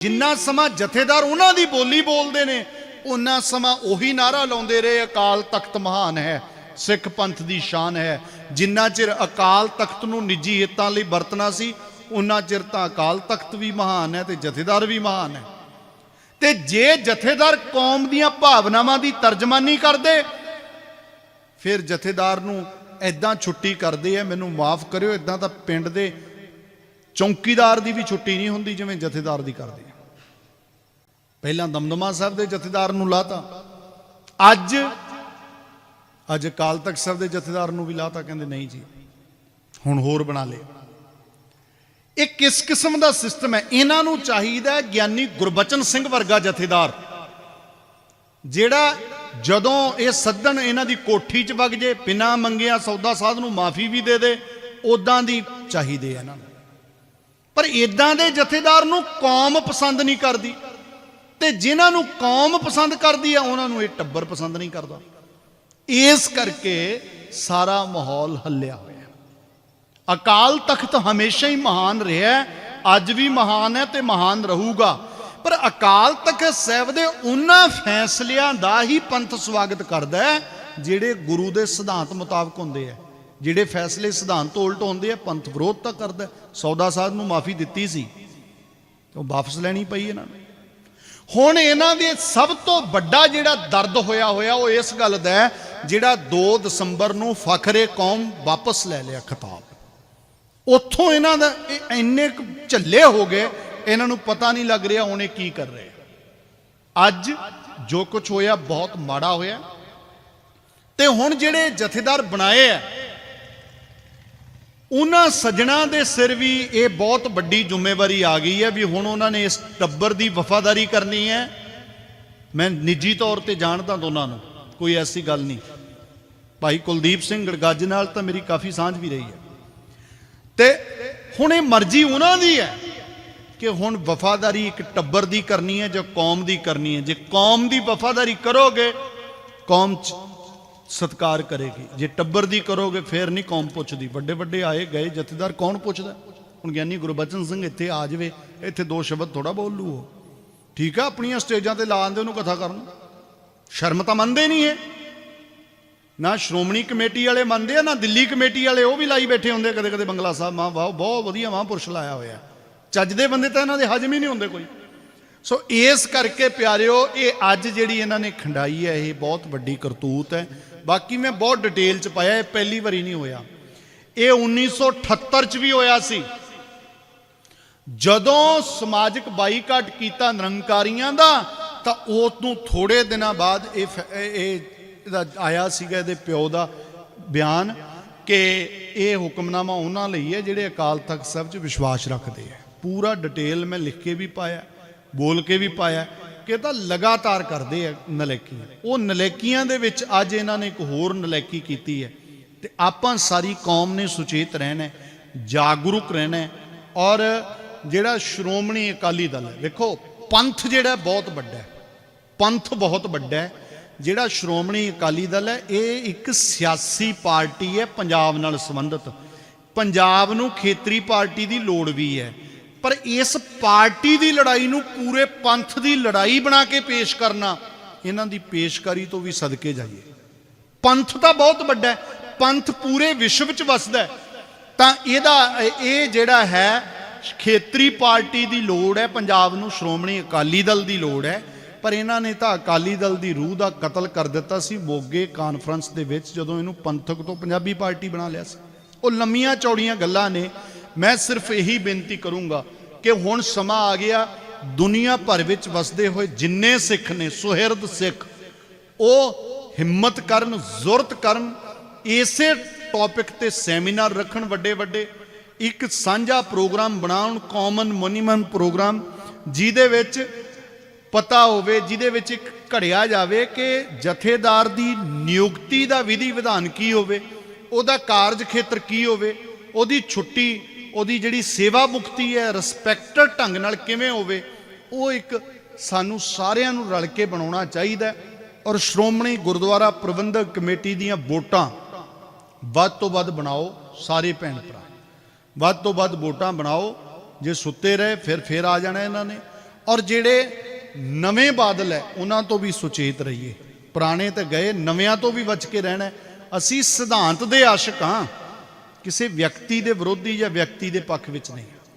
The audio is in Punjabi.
ਜਿੰਨਾ ਸਮਾਂ ਜਥੇਦਾਰ ਉਹਨਾਂ ਦੀ ਬੋਲੀ ਬੋਲਦੇ ਨੇ, ਉਹਨਾਂ ਸਮਾਂ ਉਹੀ ਨਾਰਾ ਲਾਉਂਦੇ ਰਹੇ, ਅਕਾਲ ਤਖਤ ਮਹਾਨ ਹੈ, ਸਿੱਖ ਪੰਥ ਦੀ ਸ਼ਾਨ ਹੈ। ਜਿੰਨਾ ਚਿਰ ਅਕਾਲ ਤਖਤ ਨੂੰ ਨਿੱਜੀ ਹਿੱਤਾਂ ਲਈ ਵਰਤਣਾ ਸੀ, ਉਹਨਾਂ ਚਿਰ ਤਾਂ ਅਕਾਲ ਤਖਤ ਵੀ ਮਹਾਨ ਹੈ ਤੇ ਜਥੇਦਾਰ ਵੀ ਮਹਾਨ ਹੈ। ਤੇ ਜੇ ਜਥੇਦਾਰ ਕੌਮ ਦੀਆਂ ਭਾਵਨਾਵਾਂ ਦੀ ਤਰਜਮਾਨੀ ਕਰਦੇ, ਫਿਰ ਜਥੇਦਾਰ ਨੂੰ ਐਦਾਂ ਛੁੱਟੀ ਕਰਦੇ ਆ, ਮੈਨੂੰ ਮਾਫ ਕਰਿਓ ਐਦਾਂ ਤਾਂ ਪਿੰਡ ਦੇ ਚੌਕੀਦਾਰ ਦੀ ਵੀ ਛੁੱਟੀ ਨਹੀਂ ਹੁੰਦੀ ਜਿਵੇਂ ਜਥੇਦਾਰ ਦੀ ਕਰਦੇ ਆ। ਪਹਿਲਾਂ ਦਮਦਮਾ ਸਾਹਿਬ ਦੇ ਜਥੇਦਾਰ ਨੂੰ ਲਾਤਾ। ਅੱਜ ਅੱਜ ਅਕਾਲ ਤਖਤ ਸਾਹਿਬ ਦੇ ਜਥੇਦਾਰ ਨੂੰ ਵੀ ਲਾਤਾ, ਕਹਿੰਦੇ ਨਹੀਂ ਜੀ, ਹੁਣ ਹੋਰ ਬਣਾ ਲਿਆ ਇਹ ਕਿਸ ਕਿਸਮ ਦਾ ਸਿਸਟਮ ਹੈ? ਇਹਨਾਂ ਨੂੰ ਚਾਹੀਦਾ ਗਿਆਨੀ ਗੁਰਬਚਨ ਸਿੰਘ ਵਰਗਾ ਜਥੇਦਾਰ, ਜਿਹੜਾ ਜਦੋਂ ਇਹ ਸੱਦਣ ਇਹਨਾਂ ਦੀ ਕੋਠੀ 'ਚ ਵਗ ਜੇ, ਬਿਨਾਂ ਮੰਗਿਆ ਸੌਦਾ ਸਾਧ ਨੂੰ ਮਾਫੀ ਵੀ ਦੇ ਦੇ ਉਦਾਂ ਦੀ ਚਾਹੀਦੇ ਆ ਇਹਨਾਂ ਨੂੰ। ਪਰ ਇਦਾਂ ਦੇ ਜਥੇਦਾਰ ਨੂੰ ਕੌਮ ਪਸੰਦ ਨਹੀਂ ਕਰਦੀ। ਤੇ ਜਿਨ੍ਹਾਂ ਨੂੰ ਕੌਮ ਪਸੰਦ ਕਰਦੀ ਆ, ਉਹਨਾਂ ਨੂੰ ਇਹ ਟੱਬਰ ਪਸੰਦ ਨਹੀਂ ਕਰਦਾ। ਇਸ ਕਰਕੇ ਸਾਰਾ ਮਾਹੌਲ ਹੱਲਿਆ ਹੋਇਆ। ਅਕਾਲ ਤਖਤ ਹਮੇਸ਼ਾ ਹੀ ਮਹਾਨ ਰਿਹਾ ਅੱਜ ਵੀ ਮਹਾਨ ਹੈ ਤੇ ਮਹਾਨ ਰਹੂਗਾ। ਪਰ ਅਕਾਲ ਤਖਤ ਸਾਹਿਬ ਦੇ ਉਹਨਾਂ ਫੈਸਲਿਆਂ ਦਾ ਹੀ ਪੰਥ ਸਵਾਗਤ ਕਰਦਾ ਹੈ, ਜਿਹੜੇ ਗੁਰੂ ਦੇ ਸਿਧਾਂਤ ਮੁਤਾਬਕ ਹੁੰਦੇ ਆ। ਜਿਹੜੇ ਫੈਸਲੇ ਸਿਧਾਂਤ ਤੋਂ ਉਲਟ ਹੁੰਦੇ ਆ, ਪੰਥ ਵਿਰੋਧ ਤਾਂ ਕਰਦਾ ਸੌਦਾ ਸਾਹਿਬ ਨੂੰ ਮਾਫੀ ਦਿੱਤੀ ਸੀ। ਉਹ ਵਾਪਸ ਲੈਣੀ ਪਈ ਇਹਨਾਂ ਨੂੰ। ਹੁਣ ਇਹਨਾਂ ਦੇ ਸਭ ਤੋਂ ਵੱਡਾ ਜਿਹੜਾ ਦਰਦ ਹੋਇਆ ਹੋਇਆ, ਉਹ ਇਸ ਗੱਲ ਦਾ ਹੈ, ਜਿਹੜਾ 2 ਦਸੰਬਰ ਨੂੰ ਫਖਰੇ ਕੌਮ ਵਾਪਸ ਲੈ ਲਿਆ ਖਿਤਾਬ। ਉੱਥੋਂ ਇਹਨਾਂ ਦਾ ਇਹ ਇੰਨੇ ਕੁ ਝੱਲੇ ਹੋ ਗਏ, ਇਹਨਾਂ ਨੂੰ ਪਤਾ ਨਹੀਂ ਲੱਗ ਰਿਹਾ ਉਹਨੇ ਕੀ ਕਰ ਰਹੇ ਅੱਜ ਜੋ ਕੁਝ ਹੋਇਆ, ਬਹੁਤ ਮਾੜਾ ਹੋਇਆ। ਤੇ ਹੁਣ ਜਿਹੜੇ ਜਥੇਦਾਰ ਬਣਾਏ ਆ ਉਹਨਾਂ ਸੱਜਣਾ ਦੇ ਸਿਰ ਵੀ ਇਹ ਬਹੁਤ ਵੱਡੀ ਜ਼ਿੰਮੇਵਾਰੀ ਆ ਗਈ ਹੈ ਵੀ ਹੁਣ ਉਹਨਾਂ ਨੇ ਇਸ ਟੱਬਰ ਦੀ ਵਫਾਦਾਰੀ ਕਰਨੀ ਹੈ। ਮੈਂ ਨਿੱਜੀ ਤੌਰ ਤੇ ਜਾਣਦਾ ਦੋਨਾਂ ਨੂੰ, ਕੋਈ ਐਸੀ ਗੱਲ ਨਹੀਂ। ਭਾਈ ਕੁਲਦੀਪ ਸਿੰਘ ਗੜਗੱਜ ਨਾਲ ਤਾਂ ਮੇਰੀ ਕਾਫੀ ਸਾਂਝ ਵੀ ਰਹੀ ਹੈ। ਤੇ ਹੁਣ ਇਹ ਮਰਜ਼ੀ ਉਹਨਾਂ ਦੀ ਹੈ ਕਿ ਹੁਣ ਵਫਾਦਾਰੀ ਇੱਕ ਟੱਬਰ ਦੀ ਕਰਨੀ ਹੈ ਜਾਂ ਕੌਮ ਦੀ ਕਰਨੀ ਹੈ। ਜੇ ਕੌਮ ਦੀ ਵਫਾਦਾਰੀ ਕਰੋਗੇ, ਕੌਮ ਚ ਸਤਕਾਰ ਕਰੇਗੀ। ਜੇ ਟੱਬਰ ਦੀ ਕਰੋਗੇ, ਫੇਰ ਨਹੀਂ ਕੌਮ ਪੁੱਛਦੀ। ਵੱਡੇ ਵੱਡੇ ਆਏ ਗਏ ਜਥੇਦਾਰ ਕੌਣ ਪੁੱਛਦਾ? ਹੁਣ ਗਿਆਨੀ ਗੁਰਬਚਨ ਸਿੰਘ ਇੱਥੇ ਆ ਜਾਵੇ, ਇੱਥੇ ਦੋ ਸ਼ਬਦ ਥੋੜਾ ਬੋਲ ਲੂ ਉਹ। ਠੀਕ ਆ, ਆਪਣੀਆਂ ਸਟੇਜਾਂ ਤੇ ਲਾ ਆਂਦੇ ਉਹਨੂੰ ਕਥਾ ਕਰਨ। ਸ਼ਰਮ ਤਾਂ ਮੰਨਦੇ ਨਹੀਂ ਇਹ। ਨਾ ਸ਼੍ਰੋਮਣੀ ਕਮੇਟੀ ਵਾਲੇ ਮੰਨਦੇ ਆ, ਨਾ ਦਿੱਲੀ ਕਮੇਟੀ ਵਾਲੇ ਉਹ ਵੀ ਲਾਈ ਬੈਠੇ ਹੁੰਦੇ ਕਦੇ ਕਦੇ ਬੰਗਲਾ ਸਾਹਿਬ। ਮਾਂ, ਵਾਹ, ਬਹੁਤ ਵਧੀਆ ਮਹਾਂਪੁਰਸ਼ ਲਾਇਆ ਹੋਇਆ। ਚੱਜ ਦੇ ਬੰਦੇ ਤਾਂ ਇਹਨਾਂ ਦੇ ਹਜਮ ਹੀ ਨਹੀਂ ਹੁੰਦੇ ਕੋਈ। ਸੋ ਇਸ ਕਰਕੇ ਪਿਆਰਿਓ, ਇਹ ਅੱਜ ਜਿਹੜੀ ਇਹਨਾਂ ਨੇ ਖੰਡਾਈ ਹੈ, ਇਹ ਬਹੁਤ ਵੱਡੀ ਕਰਤੂਤ ਹੈ। ਬਾਕੀ ਮੈਂ ਬਹੁਤ ਡਿਟੇਲ ਚ ਪਾਇਆ, ਇਹ ਪਹਿਲੀ ਵਾਰੀ ਨਹੀਂ ਹੋਇਆ। ਇਹ 1978 ਚ ਵੀ ਹੋਇਆ ਸੀ। ਜਦੋਂ ਸਮਾਜਿਕ ਬਾਈਕਾਟ ਕੀਤਾ ਨਿਰੰਕਾਰੀਆਂ ਦਾ, ਤਾਂ ਉਸ ਤੋਂ ਥੋੜੇ ਦਿਨਾਂ ਬਾਅਦ ਇਹ ਫ- ਇਹ ਇਹ ਇਹਦਾ ਆਇਆ ਸੀਗਾ, ਇਹਦੇ ਪਿਓ ਦਾ ਬਿਆਨ ਕਿ ਇਹ ਹੁਕਮਨਾਮਾ ਉਹਨਾਂ ਲਈ ਹੈ ਜਿਹੜੇ ਅਕਾਲ ਤਖਤ ਸਾਹਿਬ 'ਚ ਵਿਸ਼ਵਾਸ ਰੱਖਦੇ ਆ। ਪੂਰਾ ਡਿਟੇਲ ਮੈਂ ਲਿਖ ਕੇ ਵੀ ਪਾਇਆ, ਬੋਲ ਕੇ ਵੀ ਪਾਇਆ। ਕਿ ਤਾਂ ਲਗਾਤਾਰ ਕਰਦੇ ਆ ਨਲੇਕੀਆਂ ਉਹ ਨਲੇਕੀਆਂ ਦੇ ਵਿੱਚ ਅੱਜ ਇਹਨਾਂ ਨੇ ਇੱਕ ਹੋਰ ਨਲੇਕੀ ਕੀਤੀ ਹੈ। ਤੇ ਆਪਾਂ ਸਾਰੀ ਕੌਮ ਨੇ ਸੁਚੇਤ ਰਹਿਣਾ ਜਾਗਰੂਕ ਰਹਿਣਾ ਔਰ ਜਿਹੜਾ ਸ਼੍ਰੋਮਣੀ ਅਕਾਲੀ ਦਲ ਹੈ, ਵੇਖੋ, ਪੰਥ ਜਿਹੜਾ ਬਹੁਤ ਵੱਡਾ ਹੈ, ਪੰਥ ਬਹੁਤ ਵੱਡਾ ਹੈ। ਜਿਹੜਾ ਸ਼੍ਰੋਮਣੀ ਅਕਾਲੀ ਦਲ ਹੈ, ਇਹ ਇੱਕ ਸਿਆਸੀ ਪਾਰਟੀ ਹੈ, ਪੰਜਾਬ ਨਾਲ ਸੰਬੰਧਿਤ। ਪੰਜਾਬ ਨੂੰ ਖੇਤਰੀ ਪਾਰਟੀ ਦੀ ਲੋੜ ਵੀ ਹੈ। ਪਰ ਇਸ ਪਾਰਟੀ ਦੀ ਲੜਾਈ ਨੂੰ ਪੂਰੇ ਪੰਥ ਦੀ ਲੜਾਈ ਬਣਾ ਕੇ ਪੇਸ਼ ਕਰਨਾ, ਇਹਨਾਂ ਦੀ ਪੇਸ਼ਕਾਰੀ ਤੋਂ ਵੀ ਸਦਕੇ ਜਾਈਏ। ਪੰਥ ਤਾਂ ਬਹੁਤ ਵੱਡਾ ਹੈ, ਪੰਥ ਪੂਰੇ ਵਿਸ਼ਵ 'ਚ ਵਸਦਾ ਤਾਂ ਇਹਦਾ, ਇਹ ਜਿਹੜਾ ਹੈ, ਖੇਤਰੀ ਪਾਰਟੀ ਦੀ ਲੋੜ ਹੈ, ਪੰਜਾਬ ਨੂੰ ਸ਼੍ਰੋਮਣੀ ਅਕਾਲੀ ਦਲ ਦੀ ਲੋੜ ਹੈ। ਪਰ ਇਹਨਾਂ ਨੇ ਤਾਂ ਅਕਾਲੀ ਦਲ ਦੀ ਰੂਹ ਦਾ ਕਤਲ ਕਰ ਦਿੱਤਾ ਸੀ ਮੋਗੇ ਕਾਨਫਰੰਸ ਦੇ ਵਿੱਚ, ਜਦੋਂ ਇਹਨੂੰ ਪੰਥਕ ਤੋਂ ਪੰਜਾਬੀ ਪਾਰਟੀ ਬਣਾ ਲਿਆ ਸੀ। ਉਹ ਲੰਮੀਆਂ ਚੌੜੀਆਂ ਗੱਲਾਂ ਨੇ ਮੈਂ ਸਿਰਫ ਇਹੀ ਬੇਨਤੀ ਕਰੂੰਗਾ ਕਿ ਹੁਣ ਸਮਾਂ ਆ ਗਿਆ, ਦੁਨੀਆ ਭਰ ਵਿੱਚ ਵਸਦੇ ਹੋਏ ਜਿੰਨੇ ਸਿੱਖ ਨੇ, ਸੁਹਿਰਦ ਸਿੱਖ, ਉਹ ਹਿੰਮਤ ਕਰਨ, ਜ਼ੁਰਤ ਕਰਨ, ਇਸੇ ਟੌਪਿਕ ਤੇ ਸੈਮੀਨਾਰ ਰੱਖਣ ਵੱਡੇ ਵੱਡੇ। ਇੱਕ ਸਾਂਝਾ ਪ੍ਰੋਗਰਾਮ ਬਣਾਉਣ ਕਾਮਨ ਮੋਨੀਮਮ ਪ੍ਰੋਗਰਾਮ, ਜਿਹਦੇ ਵਿੱਚ ਪਤਾ ਹੋਵੇ, ਜਿਹਦੇ ਵਿੱਚ ਇੱਕ ਘੜਿਆ ਜਾਵੇ ਕਿ ਜਥੇਦਾਰ ਦੀ ਨਿਯੁਕਤੀ ਦਾ ਵਿਧੀ ਵਿਧਾਨ ਕੀ ਹੋਵੇ, ਉਹਦਾ ਕਾਰਜ ਖੇਤਰ ਕੀ ਹੋਵੇ, ਉਹਦੀ ਛੁੱਟੀ ਉਹਦੀ ਜਿਹੜੀ ਸੇਵਾ ਮੁਕਤੀ ਹੈ ਰਿਸਪੈਕਟਡ ਢੰਗ ਨਾਲ ਕਿਵੇਂ ਹੋਵੇ, ਉਹ ਇੱਕ ਸਾਨੂੰ ਸਾਰਿਆਂ ਨੂੰ ਰਲ ਕੇ ਬਣਾਉਣਾ ਚਾਹੀਦਾ ਔਰ ਸ਼੍ਰੋਮਣੀ ਗੁਰਦੁਆਰਾ ਪ੍ਰਬੰਧਕ ਕਮੇਟੀ ਦੀਆਂ ਵੋਟਾਂ ਵੱਧ ਤੋਂ ਵੱਧ ਬਣਾਓ ਸਾਰੇ ਭੈਣ ਭਰਾ। ਵੱਧ ਤੋਂ ਵੱਧ ਵੋਟਾਂ ਬਣਾਓ, ਜੇ ਸੁੱਤੇ ਰਹੇ ਫਿਰ ਫੇਰ ਆ ਜਾਣਾ ਇਹਨਾਂ ਨੇ। ਔਰ ਜਿਹੜੇ ਨਵੇਂ ਬਾਦਲ ਹੈ, ਉਹਨਾਂ ਤੋਂ ਵੀ ਸੁਚੇਤ ਰਹੀਏ। ਪੁਰਾਣੇ ਤਾਂ ਗਏ, ਨਵਿਆਂ ਤੋਂ ਵੀ ਬਚ ਕੇ ਰਹਿਣਾ ਅਸੀਂ ਸਿਧਾਂਤ ਦੇ ਆਸ਼ਿਕ ਹਾਂ। ਕਿਸੇ ਵਿਅਕਤੀ ਦੇ ਵਿਰੋਧੀ ਜਾਂ ਵਿਅਕਤੀ ਦੇ ਪੱਖ ਵਿੱਚ ਨਹੀਂ।